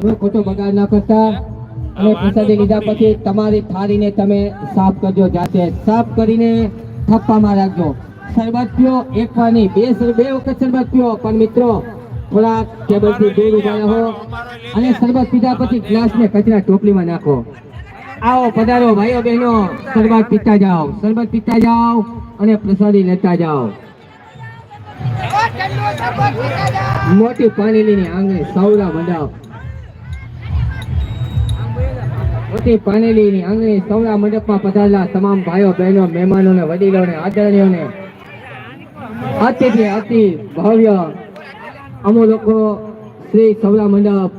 કોઈ ખોટો બગાડ ન કરતા અને પ્રસાદી લીધા પછી તમારી થાળીને તમે સાફ કરજો જાતે સાફ કરીને થપ્પામાં રાખજો. શરબત પીઓ એક વાર નહીં બે બે વખત શરબત પીઓ. પણ મિત્રો થોડા ટેબલથી દૂર ઊભા રહો અને શરબત પીધા પછી ગ્લાસને કચરા ટોપલીમાં નાખો. આવો પધારો ભાઈઓ બહેનો શરબત પીતા જાઓ શરબત પીતા જાઓ અને પ્રસાદી લેતા જાઓ. મોટી પાણીની આંગણે સૌરા મંડપ મોટી પાનેલીની આંગણે સૌરા મંડપમાં પધારેલા તમામ ભાઈઓ, બહેનો, મહેમાનોને, વડીલોને, આદરણીયોને અતિથિ અતિ ભવ્ય અમો લોકો શ્રી સૌના મંડપ.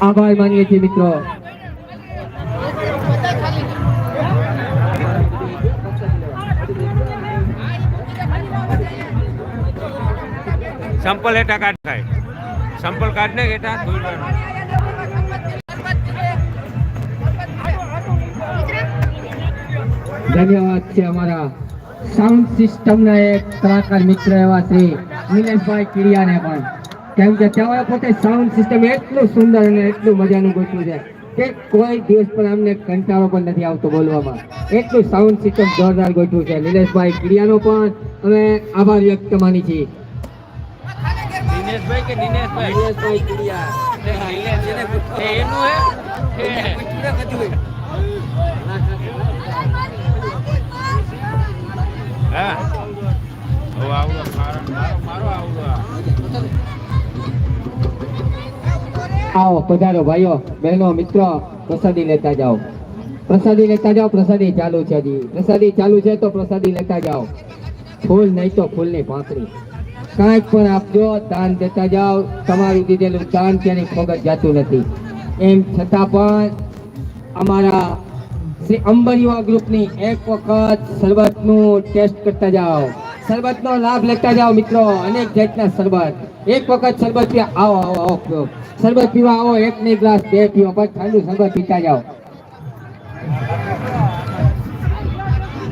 આભાર માનીએ છીએ મિત્રો. સંપલ એટા કાઢ થાય સંપલ કાઢ ને એટા ધન્યવાદ છે અમારા સાઉન્ડ સિસ્ટમના એક કલાકાર મિત્ર એવા શ્રી નિલેશભાઈ કિડિયાને પણ. કેમ કે તેઓએ પોતે સાઉન્ડ સિસ્ટમ એટલું સુંદર અને એટલું મજાનું ગોઠવ્યું છે કે કોઈ દિવસ પણ અમને કંટાળો પણ નથી આવતો બોલવામાં. એટલું સાઉન્ડ સિસ્ટમ જોરદાર ગોઠવ્યું છે. નિલેશભાઈ કિડિયાનો પણ અમે આભાર વ્યક્ત માની છીએ. દિનેશભાઈ કે દિનેશભાઈ નિલેશભાઈ કિડિયા એનું હે? હા. હવે આવું મારો મારો મારો આવો પધારો ભાઈઓ બહેનો મિત્રો પ્રસાદી લેતા જાઓ. પ્રસાદી લેતા જાઓ પ્રસાદી ચાલુ છે હજી. પ્રસાદી ચાલુ છે તો પ્રસાદી લેતા જાઓ. ફૂલ નહીં તો ફૂલની પાંખડી કાંઈક પણ આપજો દાન દેતા જાઓ, તમારું દીધેલું દાન ત્યાંની ફોગત જતું નથી. એમ છતાં પણ અમારા શ્રી અંબરિયા ગ્રુપની એક વખત શરબતનું ટેસ્ટ કરતા જાઓ. શરબતનો લાભ લેતા જાઓ મિત્રો, અનેક જાતના શરબત. એક વખત શરબત આવો આવો આવો. શરબત પીવા આવો એક નહીં ગ્લાસ બે પીવો પણ ઠંડુ શરબત પીતા જાઓ.